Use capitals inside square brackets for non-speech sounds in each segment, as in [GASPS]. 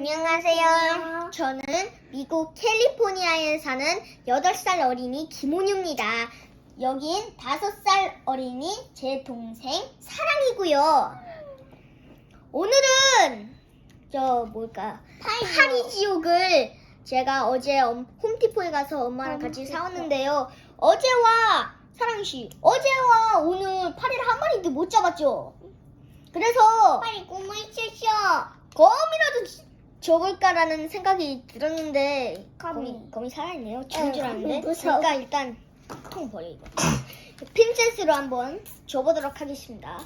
안녕하세요. 저는 미국 캘리포니아에 사는 8살 어린이 김온유입니다. 여긴 5살 어린이 제 동생 사랑이고요. 오늘은 저 뭘까? 파리지옥을 제가 어제 엄- 홈티포에 가서 엄마랑 같이 사왔는데요. 어제와 사랑이 씨, 어제와 오늘 파리를 한 마리도 못 잡았죠. 그래서 빨리 꿈을 쑤셔. 검이 줘볼까라는 생각이 들었는데 거미. 검이 살아있네요. 죽은 줄 응, 알았는데 무서워. 그러니까 일단 콩 버려 이거 핀셋으로 한번 줘보도록 하겠습니다.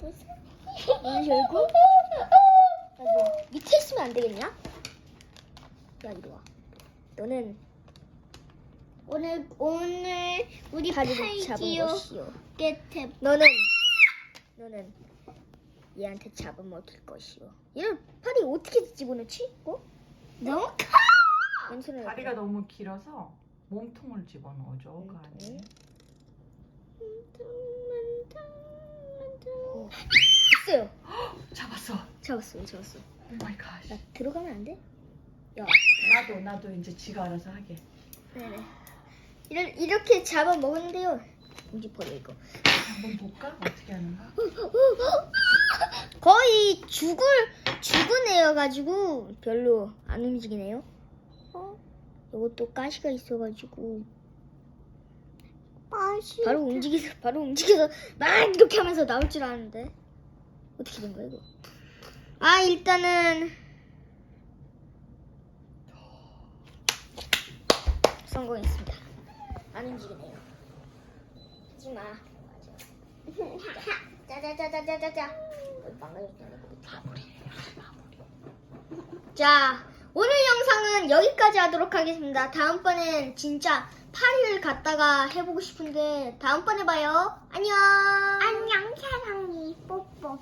문 열고 야, 너 밑에 있으면 안 되겠냐? 야 이리 와. 너는 오늘 오늘 우리 다리를 잡은 팔지요 것이요. 끝에 너는 너는 얘한테 잡아먹힐 것이요. 얘를 팔이 어떻게 집어넣지? 어? 너무 커. 왼손을 다리가 너무 길어서 몸통을 집어넣어줘 그 안에. 어, 됐어요. [GASPS] 잡았어. 잡았어요, 잡았어. 오 마이 갓. 나 들어가면 안 돼? 야, 나도 나도 이제 지가 알아서 하게. 네네. 이렇, 이렇게 잡아 먹었는데요. 이제 버려 이거. 한번 볼까? 어떻게 하는가? [GASPS] 죽을 죽은 애여가지고 별로 안 움직이네요. 어? 이것도 가시가 있어가지고 맛이. 바로 움직여서 바로 움직여서 막 이렇게 하면서 나올 줄 아는데 어떻게 된 거야 이거? 아 일단은 성공했습니다. 안 움직이네요. 하지 마. [LAUGHS] 짜자자자자자자. 자, 오늘 영상은 여기까지 하도록 하겠습니다. 다음번엔 진짜 파리를 갔다가 해보고 싶은데 다음번에 봐요. 안녕. 안녕 사랑이 뽀뽀.